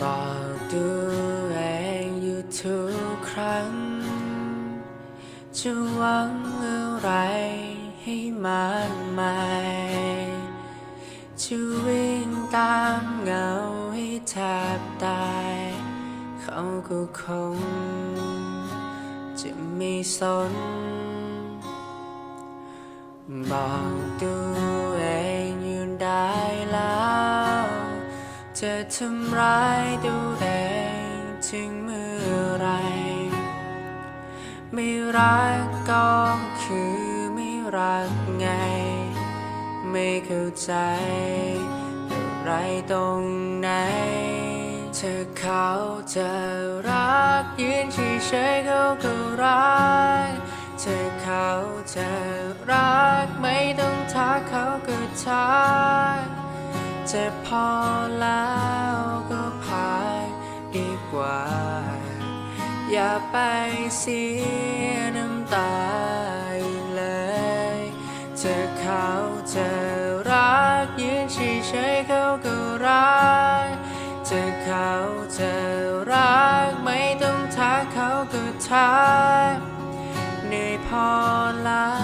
บอกตัวเองอยู่ทุกครั้ง จะหวังอะไรให้มากมายจะวิ่งตามเงาให้แทบตาย เขาก็คง จะไม่สน บอกตัว จะทำร้ายตัวเองถึงเมื่อไร ไม่รักก็คือไม่รักไง ไม่เข้าใจอะไรตรงไหน เธอเขาจะรักยืนเฉยๆเขาก็รัก เธอเขาจะรักไม่ต้องทักเขาก็ทัก จ็บพอแล้วก็พักดีกว่า อย่าไปเสียน้ำตาเลยเธอเขาจะรักยืนเฉยๆเขาก็รักเธอเขาจะรักไม่ต้องทักเขาก็ทักเหนื่อยพอแล้ว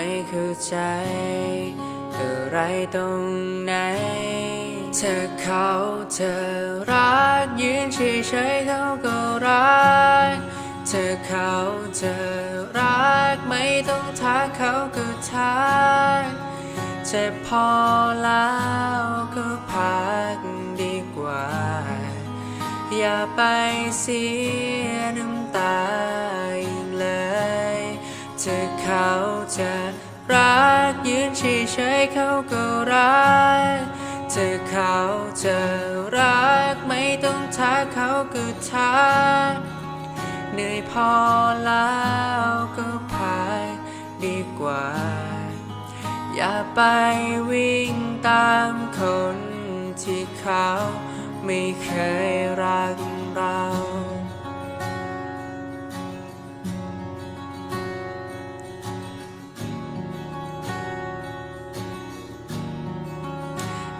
ไม่เข้าใจ อะไรตรงไหน เธอเขาเธอรักยืนเฉยๆเขาก็รัก เธอเขาเธอรักไม่ต้องทักเขาก็ทักเจ็บพอแล้วก็พักดีกว่า อย่าไปเสียน้ำตา อีกเขาจะรักยืนเฉยๆเขาก็รักเธอเขาจะรักไม่ต้องทักเขาก็ทักเหนื่อยพอแล้วก็พักดีกว่า อย่าไปวิ่งตามคนที่เขาไม่เคยรักเรา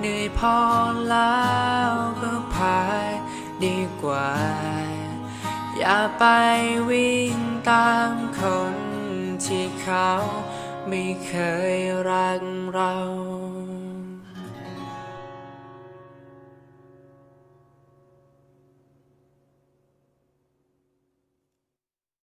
เหนื่อยพอแล้วก็พายดีกว่า อย่าไปวิ่งตามคนที่เขาไม่เคยรักเรา